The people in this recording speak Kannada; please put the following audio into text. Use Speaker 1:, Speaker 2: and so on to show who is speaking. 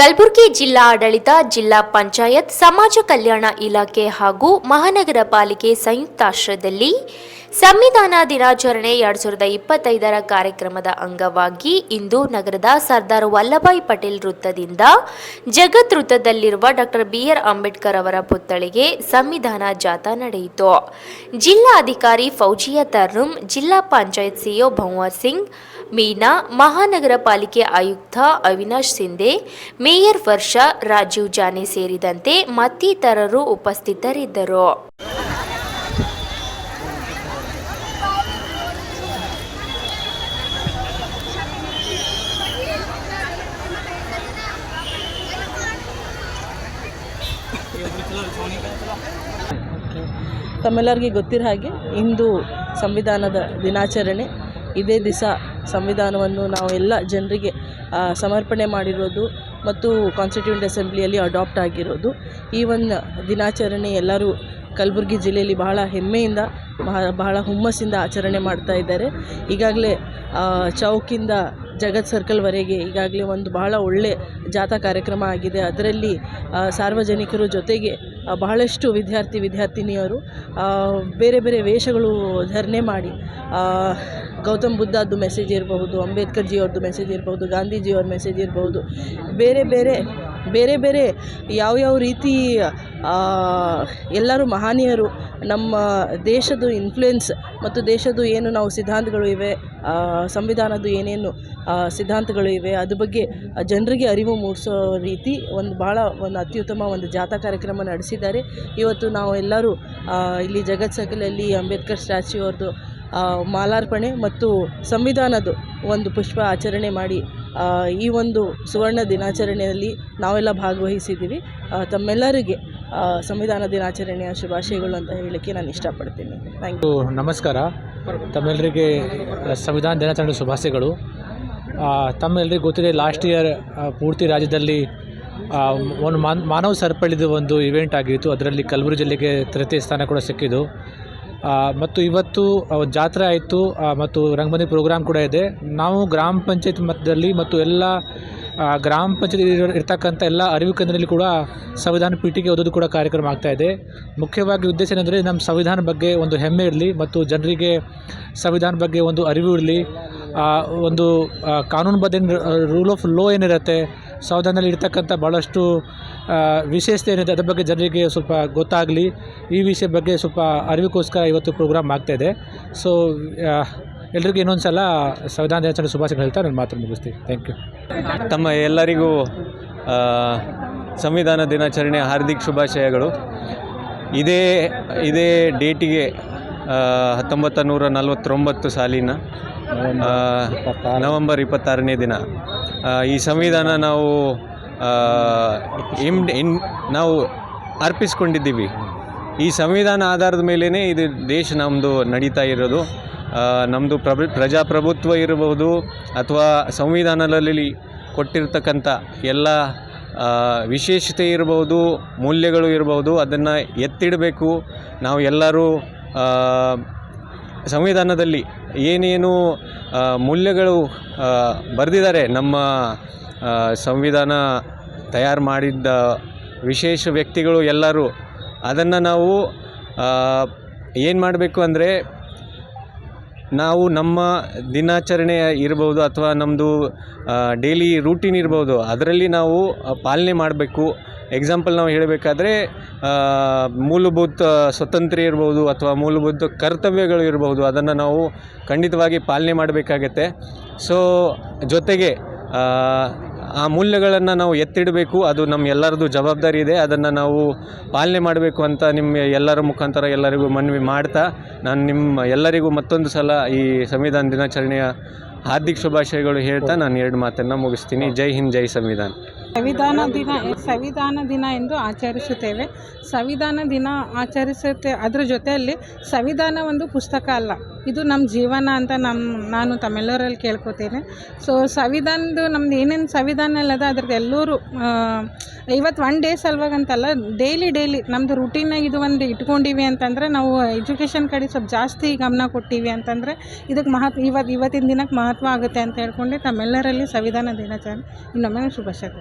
Speaker 1: ಕಲಬುರಗಿ ಜಿಲ್ಲಾ ಆಡಳಿತ ಜಿಲ್ಲಾ ಪಂಚಾಯತ್, ಸಮಾಜ ಕಲ್ಯಾಣ ಇಲಾಖೆ ಹಾಗೂ ಮಹಾನಗರ ಪಾಲಿಕೆ ಸಂಯುಕ್ತಾಶ್ರಯದಲ್ಲಿ ಸಂವಿಧಾನ ದಿನಾಚರಣೆ ಎರಡ್ ಸಾವಿರದ ಇಪ್ಪತ್ತೈದರ ಕಾರ್ಯಕ್ರಮದ ಅಂಗವಾಗಿ ಇಂದು ನಗರದ ಸರ್ದಾರ್ ವಲ್ಲಭಾಯ್ ಪಟೇಲ್ ವೃತ್ತದಿಂದ ಜಗತ್ ವೃತ್ತದಲ್ಲಿರುವ ಡಾಕ್ಟರ್ ಬಿಆರ್ ಅಂಬೇಡ್ಕರ್ ಅವರ ಪುತ್ಥಳಿಗೆ ಸಂವಿಧಾನ ಜಾಥಾ ನಡೆಯಿತು. ಜಿಲ್ಲಾ ಅಧಿಕಾರಿ ಫೌಜಿಯಾ ತರ್ರುಂ ಜಿಲ್ಲಾ ಪಂಚಾಯತ್ ಸಿಒ ಭಂವರ್ ಸಿಂಗ್ ಮೀನಾ ಮಹಾನಗರ ಪಾಲಿಕೆ ಆಯುಕ್ತ ಅವಿನಾಶ್ ಸಿಂಧೆ, ಮೇಯರ್ ವರ್ಷ ರಾಜೀವ್ ಜಾನೆ ಸೇರಿದಂತೆ ಮತ್ತಿತರರು ಉಪಸ್ಥಿತರಿದ್ದರು.
Speaker 2: ತಮ್ಮೆಲ್ಲರಿಗೆ ಗೊತ್ತಿರೋ ಹಾಗೆ ಇಂದು ಸಂವಿಧಾನದ ದಿನಾಚರಣೆ ಇದೇ ದಿವಸ ಸಂವಿಧಾನವನ್ನು ನಾವು ಎಲ್ಲ ಜನರಿಗೆ ಸಮರ್ಪಣೆ ಮಾಡಿರೋದು ಮತ್ತು ಕಾನ್ಸ್ಟಿಟ್ಯೂಂಟ್ ಅಸೆಂಬ್ಲಿಯಲ್ಲಿ ಅಡಾಪ್ಟ್ ಆಗಿರೋದು. ಈ ಒಂದು ದಿನಾಚರಣೆ ಎಲ್ಲರೂ ಕಲಬುರಗಿ ಜಿಲ್ಲೆಯಲ್ಲಿ ಬಹಳ ಹೆಮ್ಮೆಯಿಂದ ಬಹಳ ಹುಮ್ಮಸ್ಸಿಂದ ಆಚರಣೆ ಮಾಡ್ತಾ ಇದ್ದಾರೆ. ಈಗಾಗಲೇ ಚೌಕಿಂದ ಜಗತ್ ಸರ್ಕಲ್ವರೆಗೆ ಈಗಾಗಲೇ ಒಂದು ಬಹಳ ಒಳ್ಳೆ ಜಾಥಾ ಕಾರ್ಯಕ್ರಮ ಆಗಿದೆ. ಅದರಲ್ಲಿ ಸಾರ್ವಜನಿಕರು ಜೊತೆಗೆ ಬಹಳಷ್ಟು ವಿದ್ಯಾರ್ಥಿ, ವಿದ್ಯಾರ್ಥಿನಿಯರು ಬೇರೆ ಬೇರೆ ವೇಷಗಳು ಧರಣೆ ಮಾಡಿ ಗೌತಮ್ ಬುದ್ಧದ್ದು ಮೆಸೇಜ್ ಇರಬಹುದು ಅಂಬೇಡ್ಕರ್ ಜಿ ಅವ್ರದ್ದು ಮೆಸೇಜ್ ಇರಬಹುದು, ಗಾಂಧೀಜಿಯವ್ರ ಮೆಸೇಜ್ ಇರಬಹುದು, ಬೇರೆ ಬೇರೆ ಬೇರೆ ಬೇರೆ ಯಾವ್ಯಾವ ರೀತಿ ಆ, ಎಲ್ಲರೂ ಮಹನೀಯರು ನಮ್ಮ ದೇಶದ ಇನ್ಫ್ಲುಯೆನ್ಸ್ ಮತ್ತು ದೇಶದ ಏನು ನಾವು ಸಿದ್ಧಾಂತಗಳು ಇವೆ ಸಂವಿಧಾನದ ಏನೇನು ಸಿದ್ಧಾಂತಗಳು ಇವೆ ಅದ್ರ ಬಗ್ಗೆ ಜನರಿಗೆ ಅರಿವು ಮೂಡಿಸೋ ರೀತಿ ಒಂದು ಭಾಳ ಒಂದು ಅತ್ಯುತ್ತಮ ಒಂದು ಜಾಥಾ ಕಾರ್ಯಕ್ರಮ ನಡೆಸಿದ್ದಾರೆ. ಇವತ್ತು ನಾವು ಎಲ್ಲರೂ ಇಲ್ಲಿ ಜಗತ್ ಸಕಲಲ್ಲಿ ಅಂಬೇಡ್ಕರ್ ಸ್ಟ್ಯಾಚ್ಯೂ ಅವ್ರದ್ದು ಮಾಲಾರ್ಪಣೆ ಮತ್ತು ಸಂವಿಧಾನದ ಒಂದು ಪುಷ್ಪ ಆಚರಣೆ ಮಾಡಿ ಈ ಒಂದು ಸುವರ್ಣ ದಿನಾಚರಣೆಯಲ್ಲಿ ನಾವೆಲ್ಲ ಭಾಗವಹಿಸಿದ್ದೀವಿ. ತಮ್ಮೆಲ್ಲರಿಗೆ ಸಂವಿಧಾನ ದಿನಾಚರಣೆಯ ಶುಭಾಶಯಗಳು ಅಂತ ಹೇಳಲಿಕ್ಕೆ ನಾನು ಇಷ್ಟಪಡ್ತೀನಿ. ಥ್ಯಾಂಕ್ ಯು
Speaker 3: ನಮಸ್ಕಾರ. ತಮ್ಮೆಲ್ಲರಿಗೆ ಸಂವಿಧಾನ ದಿನಾಚರಣೆ ಶುಭಾಶಯಗಳು. ತಮ್ಮೆಲ್ಲರಿಗೆ ಗೊತ್ತಿದೆ ಲಾಸ್ಟ್ ಇಯರ್ ಪೂರ್ತಿ ರಾಜ್ಯದಲ್ಲಿ ಒಂದು ಮಾನ್, ಮಾನವ ಸರ್ಪಳಿದ ಒಂದು ಇವೆಂಟ್ ಆಗಿತ್ತು. ಅದರಲ್ಲಿ ಕಲಬುರಗಿ ಜಿಲ್ಲೆಗೆ ತೃತೀಯ ಸ್ಥಾನ ಕೂಡ ಸಿಕ್ಕಿದ್ದು. ಮತ್ತು ಇವತ್ತು ಜಾತ್ರೆ ಆಯಿತು ಮತ್ತು ರಂಗಮಂದಿ ಪ್ರೋಗ್ರಾಮ್ ಕೂಡ ಇದೆ. ನಾವು ಗ್ರಾಮ ಪಂಚಾಯತ್ ಮಟ್ಟದಲ್ಲಿ ಮತ್ತು ಎಲ್ಲ ಗ್ರಾಮ ಪಂಚಾಯತ್ ಇರೋ- ಇರ್ತಕ್ಕಂಥ ಎಲ್ಲ ಅರಿವು ಕೇಂದ್ರದಲ್ಲಿ ಕೂಡ ಸಂವಿಧಾನ ಪೀಠಿಗೆ ಓದೋದು ಕೂಡ ಕಾರ್ಯಕ್ರಮ ಆಗ್ತಾ ಇದೆ. ಮುಖ್ಯವಾಗಿ ಉದ್ದೇಶ ಏನಂದರೆ ನಮ್ಮ ಸಂವಿಧಾನ ಬಗ್ಗೆ ಒಂದು ಹೆಮ್ಮೆ ಇರಲಿ ಮತ್ತು ಜನರಿಗೆ ಸಂವಿಧಾನ ಬಗ್ಗೆ ಒಂದು ಅರಿವು ಇರಲಿ. ಒಂದು ಆ, ಕಾನೂನುಬದ್ಧ ರೂಲ್ ಆಫ್ ಲೋ ಏನಿರುತ್ತೆ ಸಂವಿಧಾನದಲ್ಲಿ ಇರ್ತಕ್ಕಂಥ ಭಾಳಷ್ಟು ವಿಶೇಷತೆ ಏನಿದೆ, ಅದ್ರ ಬಗ್ಗೆ ಜನರಿಗೆ ಸ್ವಲ್ಪ ಗೊತ್ತಾಗಲಿ. ಈ ವಿಷಯ ಬಗ್ಗೆ ಸ್ವಲ್ಪ ಅರಿವಿಗೋಸ್ಕರ ಇವತ್ತು ಪ್ರೋಗ್ರಾಮ್ ಆಗ್ತಾಯಿದೆ ಸೊ ಎಲ್ರಿಗೂ ಇನ್ನೊಂದು ಸಲ ಸಂವಿಧಾನ ದಿನಾಚರಣೆ ಶುಭಾಶಯಗಳು ಹೇಳ್ತಾ ನಾನು ಮಾತು ಮುಗಿಸ್ತೀನಿ. ಥ್ಯಾಂಕ್ ಯು
Speaker 4: ತಮ್ಮ ಎಲ್ಲರಿಗೂ ಸಂವಿಧಾನ ದಿನಾಚರಣೆ ಹಾರ್ದಿಕ ಶುಭಾಶಯಗಳು. ಇದೇ ಇದೇ ಡೇಟಿಗೆ ಹತ್ತೊಂಬತ್ತ ನೂರ ನಲವತ್ತೊಂಬತ್ತು ಸಾಲಿನ ನವಂಬರ್ ಇಪ್ಪತ್ತಾರನೇ ದಿನ. ಈ ಸಂವಿಧಾನ ನಾವು ಇಮ್, ಇನ್, ನಾವು ಅರ್ಪಿಸ್ಕೊಂಡಿದ್ದೀವಿ. ಈ ಸಂವಿಧಾನ ಆಧಾರದ ಮೇಲೇ ಇದು ದೇಶ ನಮ್ಮದು ನಡೀತಾ ಇರೋದು. ನಮ್ಮದು ಪ್ರಭು, ಪ್ರಜಾಪ್ರಭುತ್ವ ಇರಬಹುದು ಅಥವಾ ಸಂವಿಧಾನದಲ್ಲಿ ಕೊಟ್ಟಿರ್ತಕ್ಕಂಥ ಎಲ್ಲ ವಿಶೇಷತೆ ಇರಬಹುದು, ಮೌಲ್ಯಗಳು ಇರಬಹುದು, ಅದನ್ನು ಎತ್ತಿಡಬೇಕು. ನಾವು ಎಲ್ಲರೂ ಸಂವಿಧಾನದಲ್ಲಿ ಏನೇನು ಮೌಲ್ಯಗಳು ಬರೆದಿದ್ದಾರೆ ನಮ್ಮ ಸಂವಿಧಾನ ತಯಾರು ಮಾಡಿದ್ದ ವಿಶೇಷ ವ್ಯಕ್ತಿಗಳು ಎಲ್ಲರೂ ಅದನ್ನು ನಾವು ಏನು ಮಾಡಬೇಕು ಅಂದರೆ ನಾವು ನಮ್ಮ ದಿನಾಚರಣೆ ಇರ್ಬೋದು ಅಥವಾ ನಮ್ಮದು ಡೈಲಿ ರೂಟೀನ್ ಇರ್ಬೋದು, ಅದರಲ್ಲಿ ನಾವು ಪಾಲನೆ ಮಾಡಬೇಕು. ಎಕ್ಸಾಂಪಲ್ ನಾವು ಹೇಳಬೇಕಾದ್ರೆ ಮೂಲಭೂತ ಸ್ವತಂತ್ರ ಇರ್ಬೋದು ಅಥವಾ ಮೂಲಭೂತ ಕರ್ತವ್ಯಗಳು ಇರ್ಬೋದು, ಅದನ್ನು ನಾವು ಖಂಡಿತವಾಗಿ ಪಾಲನೆ ಮಾಡಬೇಕಾಗತ್ತೆ. ಸೊ ಜೊತೆಗೆ ಆ, ಮೌಲ್ಯಗಳನ್ನು ನಾವು ಎತ್ತಿಡಬೇಕು ಅದು ನಮ್ಮ ಎಲ್ಲರದ್ದು ಜವಾಬ್ದಾರಿ ಇದೆ ಅದನ್ನು ನಾವು ಪಾಲನೆ ಮಾಡಬೇಕು ಅಂತ ನಿಮ್ಮ ಎಲ್ಲರ ಮುಖಾಂತರ ಎಲ್ಲರಿಗೂ ಮನವಿ ಮಾಡ್ತಾ ನಾನು ನಿಮ್ಮ ಎಲ್ಲರಿಗೂ ಮತ್ತೊಂದು ಸಲ ಈ ಸಂವಿಧಾನ ದಿನಾಚರಣೆಯ ಹಾರ್ದಿಕ ಶುಭಾಶಯಗಳು ಹೇಳ್ತಾ ನಾನು ಎರಡು ಮಾತನ್ನು ಮುಗಿಸ್ತೀನಿ. ಜೈ ಹಿಂದ್ ಜೈ ಸಂವಿಧಾನ.
Speaker 5: ಸಂವಿಧಾನ ದಿನ ಸಂವಿಧಾನ ದಿನ ಎಂದು ಆಚರಿಸುತ್ತೇವೆ. ಸಂವಿಧಾನ ದಿನ ಆಚರಿಸುತ್ತೆ. ಅದರ ಜೊತೆಯಲ್ಲಿ ಸಂವಿಧಾನ ಒಂದು ಪುಸ್ತಕ ಅಲ್ಲ. ಇದು ನಮ್ಮ ಜೀವನ ಅಂತ ನಮ್ಮ ನಾನು ತಮ್ಮೆಲ್ಲರಲ್ಲಿ ಕೇಳ್ಕೊತೇನೆ. ಸೊ ಸಂವಿಧಾನದ್ದು ನಮ್ದು ಏನೇನು ಸಂವಿಧಾನ ಅಲ್ಲದ ಅದ್ರದ್ದು ಎಲ್ಲರೂ ಇವತ್ತು ಒನ್ ಡೇ ಸಲುವಾಗಂತಲ್ಲ ಡೈಲಿ ಡೈಲಿ ನಮ್ಮದು ರುಟೀನಾಗಿ ಇದು ಒಂದು ಇಟ್ಕೊಂಡಿವಿ ಅಂತಂದರೆ ನಾವು ಎಜುಕೇಷನ್ ಕಡೆ ಸ್ವಲ್ಪ ಜಾಸ್ತಿ ಗಮನ ಕೊಟ್ಟಿವಿ ಅಂತಂದರೆ ಇದಕ್ಕೆ ಮಹತ್ವ ಇವತ್ತು ಇವತ್ತಿನ ದಿನಕ್ಕೆ ಮಹತ್ವ ಆಗುತ್ತೆ ಅಂತ ಹೇಳ್ಕೊಂಡು ತಮ್ಮೆಲ್ಲರಲ್ಲಿ ಸಂವಿಧಾನ ದಿನಾಚರಣೆ. ಇನ್ನೊಮ್ಮೆ ಶುಭಾಶಯಗಳು